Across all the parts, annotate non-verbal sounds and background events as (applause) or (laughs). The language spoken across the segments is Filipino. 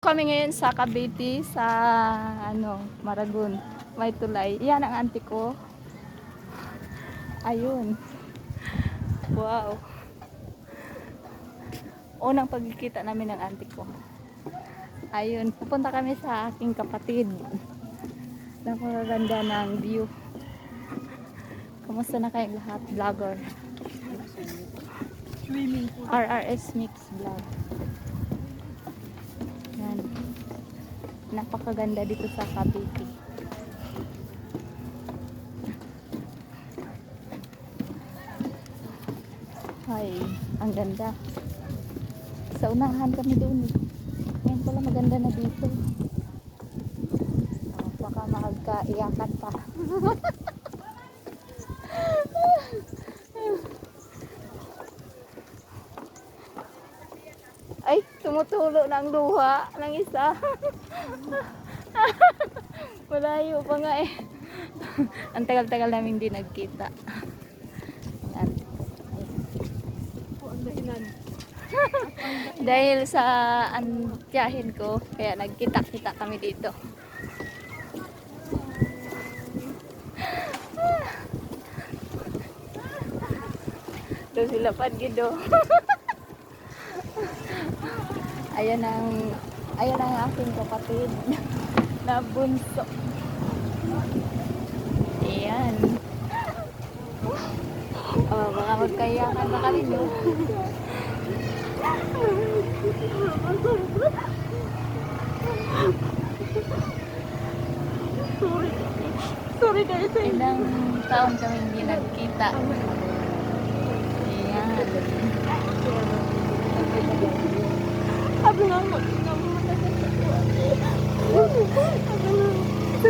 Kami ngayon sa Cavite, sa ano, Maragon. May tulay. Yan ang auntie ko. Ayun. Wow. Unang pagkikita namin ng auntie ko. Ayun, pupunta kami sa aking kapatid. Napakaganda ng view. Kamusta na kayong lahat, vlogger? RRS Mix Vlog. Napakaganda dito sa Cavite. Ay, ang ganda. Sa unahan kami doon. eh. Ngayon pala maganda na dito. Oh, baka magkaiyakan pa. (laughs) Tumutulo ng luha ng isa. (laughs) Malayo pa nga eh. (laughs) Ang tagal-tagal namin hindi nagkita. Ang. (laughs) Dahil sa antyahin ko, kaya nagkita-kita kami dito. Doon sila Gido. Ayan ang ayan ang aking kapatid (laughs) na bunso. Ayan. (laughs) Oh, baka magkayakan na kami no. Sorry. Sorry guys. Ilang taon kami hindi nagkita. Ayan. Sabi nga mo, ikaw mo matagal ko. Sabi nga, sa likod na Napakaganda. Nakita tayo mga kanina. Yan ang aking mga kapatid at saka ante. Nagkita-kita rin kami. Ilang taon. Yan. Okay,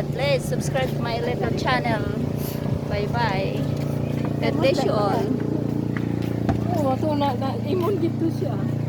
God bless. Subscribe my little channel. Bye-bye. God bless you all. Ito na, na, imon dito siya.